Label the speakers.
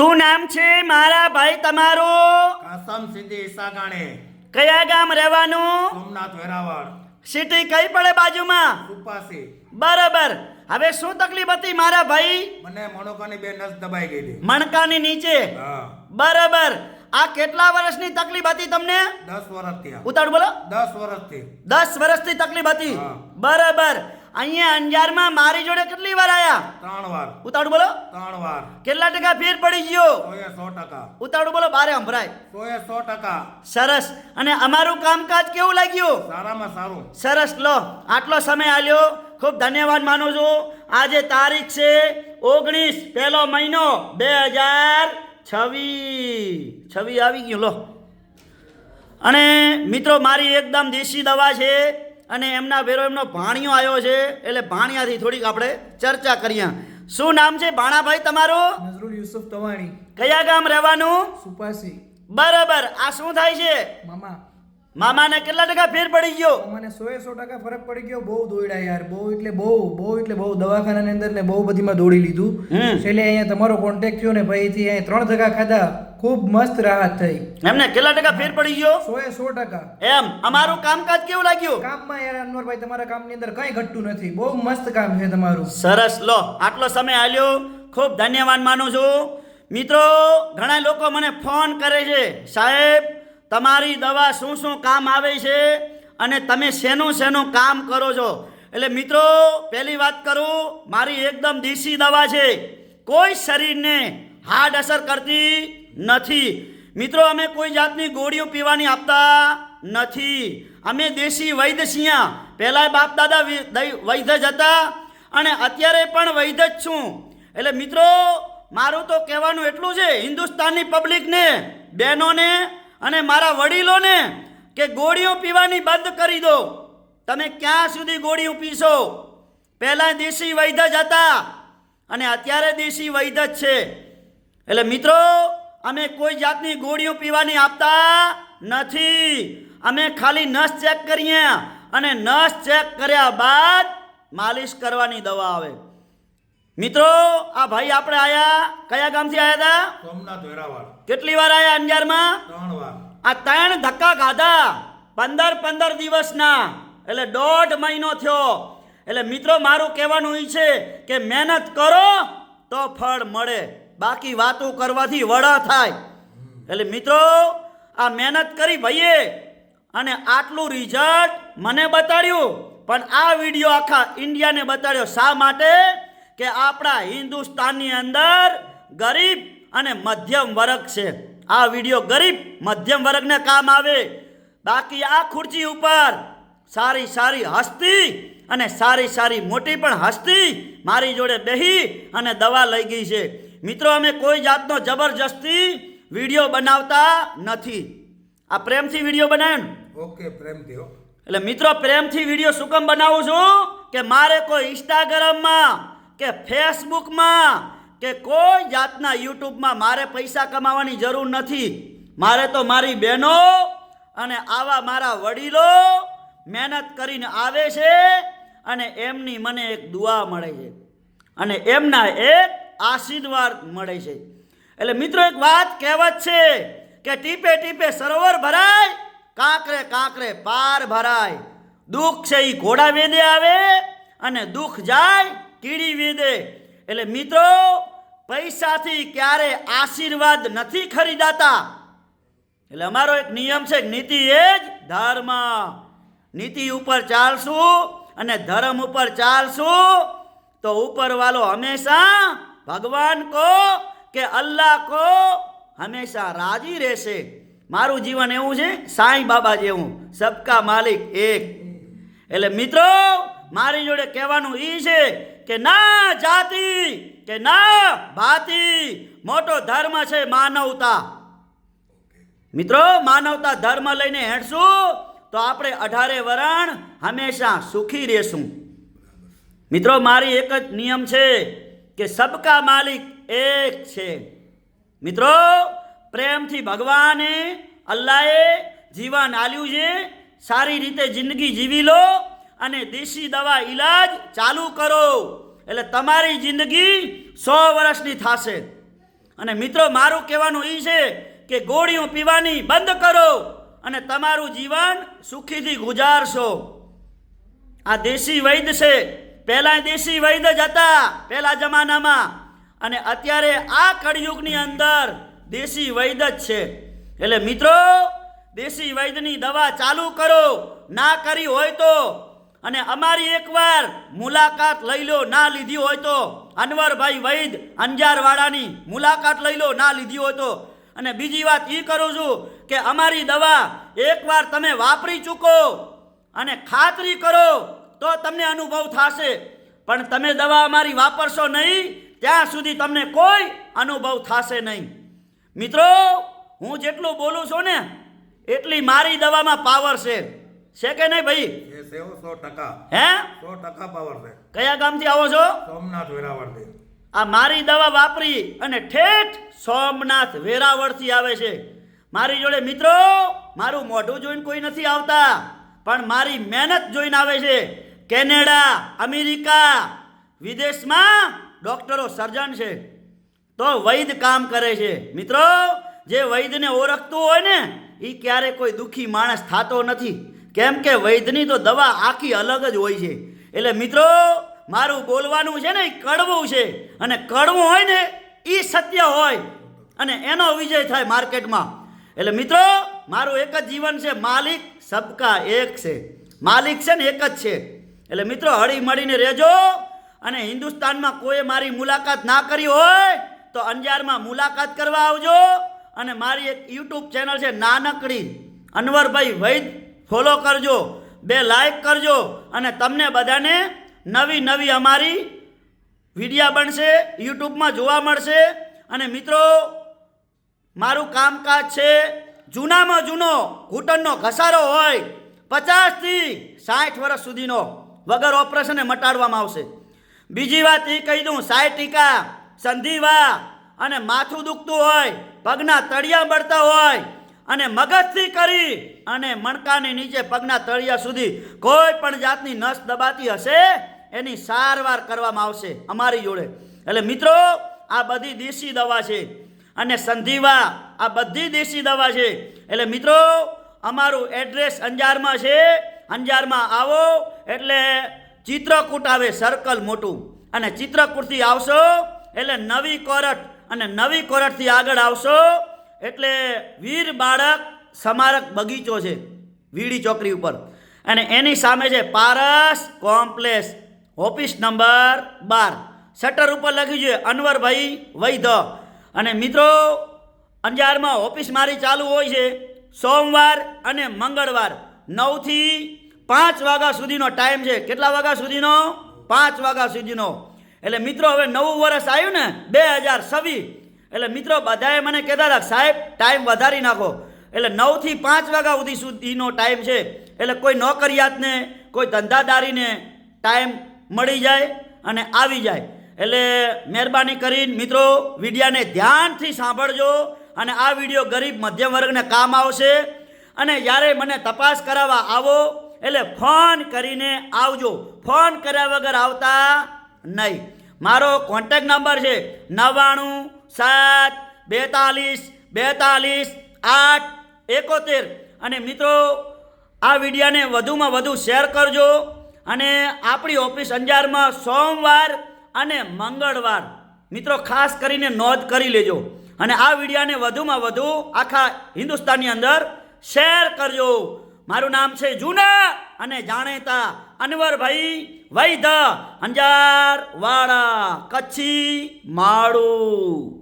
Speaker 1: શું નામ છે મારા ભાઈ તમારું?
Speaker 2: કાસમ સિદ્ધિ ઈસાગાણે.
Speaker 1: કયા ગામ રહેવાનું?
Speaker 2: સોમનાથ વેરાવળ.
Speaker 1: સિટી કઈ પડે બાજુમાં?
Speaker 2: સુપાસી
Speaker 1: બરાબર. હવે શું તકલીફ હતી મારા ભાઈ?
Speaker 2: મને મણકાની બે નસ દબાઈ ગઈ
Speaker 1: મણકાની નીચે? બરાબર. આ કેટલા વર્ષની તકલીફ હતી તમને?
Speaker 2: દસ વર્ષથી થયા.
Speaker 1: બોલો.
Speaker 2: દસ વર્ષથી.
Speaker 1: દસ વર્ષથી તકલીફ હતી. બરાબર. અહીંયા અંજારમાં મારી જોડે કેટલી વાર આયા?
Speaker 2: ત્રણ વાર.
Speaker 1: ઉતાડું બોલો.
Speaker 2: ત્રણ વાર.
Speaker 1: કેટલા ટકા ફેર પડી ગયો?
Speaker 2: સો ટકા.
Speaker 1: ઉતાળું બોલો બારે સંભળાય.
Speaker 2: સોએ સો ટકા.
Speaker 1: સરસ. અને અમારું કામકાજ કેવું લાગ્યું?
Speaker 2: સારામાં સારું.
Speaker 1: સરસ. લો આટલો સમય આલ્યો. ખૂબ ધન્યવાદ માનું છું. આજે તારીખ છે ઓગણીસ પહેલો મહિનો બે હજાર છવ્વીસ. છવી આવી ગયું લો. અને મિત્રો મારી એકદમ દેશી દવા છે. અને એમના ભેરો એમનો ભાણિયો આવ્યો છે એટલે ભાણિયાથી થોડીક આપણે ચર્ચા કરીએ. શું નામ છે ભાણાભાઈ તમારું?
Speaker 3: નઝરુલ યુસુફ તવાણી.
Speaker 1: કયા ગામ રહેવાનું?
Speaker 3: સુપાસી.
Speaker 1: બરાબર. આ શું થાય છે?
Speaker 3: મામા.
Speaker 1: મામાને કેટલા ટકા ફેર પડી ગયો?
Speaker 3: મને સો સો ટકા ફરક પડી ગયો. બહુ દોડ્યા યાર. બહુ એટલે બહુ બહુ એટલે બહુ. દવાખાનાની અંદર ને બહુ બધીમાં દોડી લીધું. એટલે અહીંયા તમારો કોન્ટેક્ટ થયો ને ભાઈથી અહીંયા ત્રણ ટકા ખાધા. ખૂબ મસ્ત રાહત થઈ.
Speaker 1: એમને કેટલા ટકા ફેર પડી ગયો?
Speaker 3: સો એ સો ટકા.
Speaker 1: એમ અમારું કામકાજ કેવું લાગ્યું?
Speaker 3: કામમાં યાર અનવરભાઈ તમારા કામની અંદર કંઈ ઘટતું નથી. બહુ મસ્ત કામ છે તમારું.
Speaker 1: સરસ. લો આટલો સમય આલ્યો. ખૂબ ધન્યવાદ માનું છું. મિત્રો ઘણા લોકો મને ફોન કરે છે. સાહેબ તમારી દવા શું શું કામ આવે છે અને તમે શેનું શેનું કામ કરો છો? એટલે મિત્રો, પહેલી વાત કરું, મારી એકદમ દેશી દવા છે. કોઈ શરીરને હાર્ડ અસર કરતી નથી. મિત્રો, અમે કોઈ જાતની ગોળીઓ પીવાની આપતા નથી. અમે દેશી વૈદ્ય છીએ. પહેલાં બાપ દાદા વૈદ્ય જ હતા અને અત્યારે પણ વૈદ્ય જ છું. એટલે મિત્રો, મારું તો કહેવાનું એટલું છે, હિન્દુસ્તાનની પબ્લિકને બહેનોને અને મારા વડીલોને કે ગોળીઓ પીવાની બંધ કરી દો. તમે ક્યાં સુધી ગોળીઓ પીશો? પહેલાં દેશી વૈધ જ હતા અને અત્યારે દેશી વૈધ જ છે. એટલે મિત્રો, અમે કોઈ જાતની ગોળીઓ પીવાની આપતા નથી. અમે ખાલી નસ ચેક કરીએ અને નસ ચેક કર્યા બાદ માલિશ કરવાની દવા આવે. મિત્રો આ ભાઈ આપણે આયા કયા ગામથી આયા હતા?
Speaker 2: સોમનાથ વેરાવળ.
Speaker 1: કેટલી વાર આયા અંજારમાં?
Speaker 2: ત્રણ વાર.
Speaker 1: આ ત્રણ ધક્કા ખાધા. પંદર પંદર દિવસના. એટલે દોઢ મહિનો થયો. એટલે મિત્રો મારું કહેવાનું એ છે કે મહેનત કરો તો ફળ મળે. બાકી વાતો કરવાથી વડા થાય. એટલે મિત્રો આ મહેનત કરી ભાઈએ અને આટલું રિઝલ્ટ મને બતાડ્યું. પણ આ વીડિયો આખા ઇન્ડિયાને બતાડ્યો. શા માટે? કે આપણા હિન્દુસ્તાનની અંદર ગરીબ અને મધ્યમ વર્ગ છે. આ વીડિયો ગરીબ મધ્યમ વર્ગને કામ આવે. બાકી આ ખુરચી ઉપર સારી સારી હસ્તી અને સારી સારી મોટી પણ હસ્તી મારી જોડે બેહી અને દવા લઈ ગઈ છે. મિત્રો અમે કોઈ જાતનો જબરજસ્તી વીડિયો બનાવતા નથી. આ પ્રેમથી વીડિયો બનાવ્યો ને?
Speaker 2: ઓકે પ્રેમથી
Speaker 1: એટલે મિત્રો પ્રેમથી વીડિયો શું કામ બનાવું છું? કે મારે કોઈ ઇન્સ્ટાગ્રામમાં કે ફેસબુકમાં કે કોઈ જાતના યુટ્યુબમાં મારે પૈસા કમાવાની જરૂર નથી. મારે તો મારી બહેનો અને આવા મારા વડીલો મહેનત કરીને આવે છે અને એમની મને એક દુઆ મળે છે. અને એમના એક આશીર્વાદ મળે છે. એટલે મિત્રો, એક વાત કહેવત છે કે ટીપે ટીપે સરોવર ભરાય, કાંકરે કાંકરે પાર ભરાય. દુઃખ છે એ ઘોડા વેદે આવે અને દુઃખ જાય કીડી વીદે. એટલે મિત્રો, પૈસાથી ક્યારે આશીર્વાદ નથી ખરીદાતા? એટલે અમારો એક નિયમ છે નીતિ એ જ ધર્મ. નીતિ ઉપર ચાલશું અને ધર્મ ઉપર ચાલશું તો ઉપરવાલો હંમેશા ભગવાન કો કે અલ્લાહ કો હંમેશા રાજી રહેશે. મારું જીવન એવું છે, સાંઈ બાબા જેવું. સબકા માલિક એક. એટલે મિત્રો, મારી જોડે કહેવાનું એ છે કે ના જાતિ, કે ના ભાતિ, મોટો ધર્મ છે માનવતા. મિત્રો, માનવતા ધર્મ લઈને હેડશું, તો આપણે અઢારે વરણ હંમેશા સુખી રહેશું. મિત્રો, મારી એક જ નિયમ છે કે સબકા માલિક એક છે. મિત્રો, પ્રેમથી ભગવાને અલ્લાહે જીવન આલ્યું છે, સારી રીતે જિંદગી જીવી લો અને દેશી દવા ઈલાજ ચાલુ કરો. એટલે તમારી જિંદગી સો વર્ષની થશે. અને મિત્રો, મારું કહેવાનું એ છે કે ગોળીઓ પીવાની બંધ કરો અને તમારું જીવન સુખીથી ગુજારશો. આ દેશી વૈદ છે. પહેલાં દેશી વૈદ જ હતા, પહેલા જમાનામાં. અને અત્યારે આ કળિયુગની અંદર દેશી વૈદ જ છે. એટલે મિત્રો, દેશી વૈદની દવા ચાલુ કરો. ના કરી હોય તો અને અમારી એકવાર મુલાકાત લઈ લો, ના લીધી હોય તો. અનવરભાઈ વૈદ અંજારવાડાની મુલાકાત લઈ લો, ના લીધી હોય તો. અને બીજી વાત એ કરું છું કે અમારી દવા એકવાર તમે વાપરી ચૂકો અને ખાતરી કરો તો તમને અનુભવ થશે. પણ તમે દવા અમારી વાપરશો નહીં, ત્યાં સુધી તમને કોઈ અનુભવ થશે નહીં. મિત્રો, હું જેટલું બોલું છું ને, એટલી મારી દવામાં પાવર છે. છે કે નહીં ભાઈ?
Speaker 2: સો ટકા.
Speaker 1: હે?
Speaker 2: સો ટકા પાવર છે.
Speaker 1: કયા ગામથી આવો છો?
Speaker 2: સોમનાથ વેરાવળથી.
Speaker 1: આ મારી દવા વાપરી અને ઠેઠ સોમનાથ વેરાવળથી આવે છે. મારી જોડે મિત્રો મારું મોઢું જોઈને કોઈ નથી આવતા પણ મારી મહેનત જોઈને આવે છે. કેનેડા અમેરિકા વિદેશમાં ડોક્ટરો સર્જન છે. તો વૈદ કામ કરે છે. મિત્રો જે વૈદને ઓળખતું હોય ને એ ક્યારે કોઈ દુઃખી માણસ થતો નથી. કેમ કે વૈદ્યની તો દવા આખી અલગ જ હોય છે. એટલે મિત્રો, મારું બોલવાનું છે ને એ કડવું છે. અને કડવું હોય ને એ સત્ય હોય. અને એનો વિજય થાય માર્કેટમાં. એટલે મિત્રો, મારું એક જ જીવન છે, માલિક સબકા એક છે. માલિક છે ને, એક જ છે. એટલે મિત્રો હળી મળીને રહેજો. અને હિન્દુસ્તાનમાં કોઈ મારી મુલાકાત ના કરી હોય, તો અંજારમાં મુલાકાત કરવા આવજો. અને મારી એક યુટ્યુબ ચેનલ છે, નાનકડી. અનવરભાઈ વૈદ ફોલો કરજો, બે લાઈક કરજો અને તમને બધાને નવી નવી અમારી વિડીયા બનશે, યુટ્યુબમાં જોવા મળશે. અને મિત્રો, મારું કામકાજ છે, જૂનામાં જૂનો ઘૂંટણનો ઘસારો હોય, પચાસથી સાઠ વર્ષ સુધીનો, વગર ઓપરેશને મટાડવામાં આવશે. બીજી વાત એ કહી દઉં સાયટિકા સંધિવા અને માથું દુખતું હોય, પગના તળિયા બળતા હોય અને મગજથી કરી અને મણકાની નીચે પગના તળિયા સુધી કોઈ પણ જાતની નસ દબાતી હશે, એની સારવાર કરવામાં આવશે અમારી જોડે. એટલે મિત્રો, આ બધી દેશી દવા છે અને સંધિવા, આ બધી દેશી દવા છે. એટલે મિત્રો, અમારું એડ્રેસ અંજારમાં છે. અંજારમાં આવો, એટલે ચિત્રકૂટ આવે સર્કલ મોટું. અને ચિત્રકૂટથી આવશો, એટલે નવી કોરટ અને નવી કોરટથી આગળ આવશો એટલે વીર બાળક સ્મારક બગીચો છે, વીડી ચોકડી ઉપર. અને એની સામે છે પારસ કોમ્પ્લેક્સ, ઓફિસ નંબર બાર. શટર ઉપર લખ્યું છે, અનવરભાઈ વૈધ. અને મિત્રો, અંજારમાં ઓફિસ મારી ચાલુ હોય છે સોમવાર અને મંગળવાર. નવથી પાંચ વાગ્યા સુધીનો ટાઈમ છે. કેટલા વાગ્યા સુધીનો? પાંચ વાગ્યા સુધીનો. એટલે મિત્રો, હવે નવું વર્ષ આવ્યું ને, બે હજાર છવ્વીસ. એટલે મિત્રો, બધાએ મને કહેતા હતા સાહેબ ટાઈમ વધારી નાખો. એટલે નવથી પાંચ વાગ્યા સુધી સુધીનો ટાઈમ છે. એટલે કોઈ નોકરિયાતને, કોઈ ધંધાદારીને ટાઈમ મળી જાય અને આવી જાય. એટલે મહેરબાની કરીને મિત્રો, વિડીયાને ધ્યાનથી સાંભળજો અને આ વીડિયો ગરીબ મધ્યમ વર્ગને કામ આવશે. અને જ્યારે મને તપાસ કરાવવા આવો, એટલે ફોન કરીને આવજો. ફોન કર્યા વગર આવતા નહીં. મારો કોન્ટેક નંબર છે નવ્વાણું સાત બેતાલીસ બેતાલીસ આઠ એકોતેર. અને મિત્રો, આ વિડીયાને વધુમાં વધુ શેર કરજો અને આપણી ઓફિસ અંજારમાં સોમવાર અને મંગળવાર. મિત્રો, ખાસ કરીને નોંધ કરી લેજો અને આ વિડીયાને વધુમાં વધુ આખા હિન્દુસ્તાનની અંદર શેર કરજો. મારું નામ છે જૂના અને જાણેતા અનવરભાઈ વૈધ અંજાર વાડા કચ્છી માળું.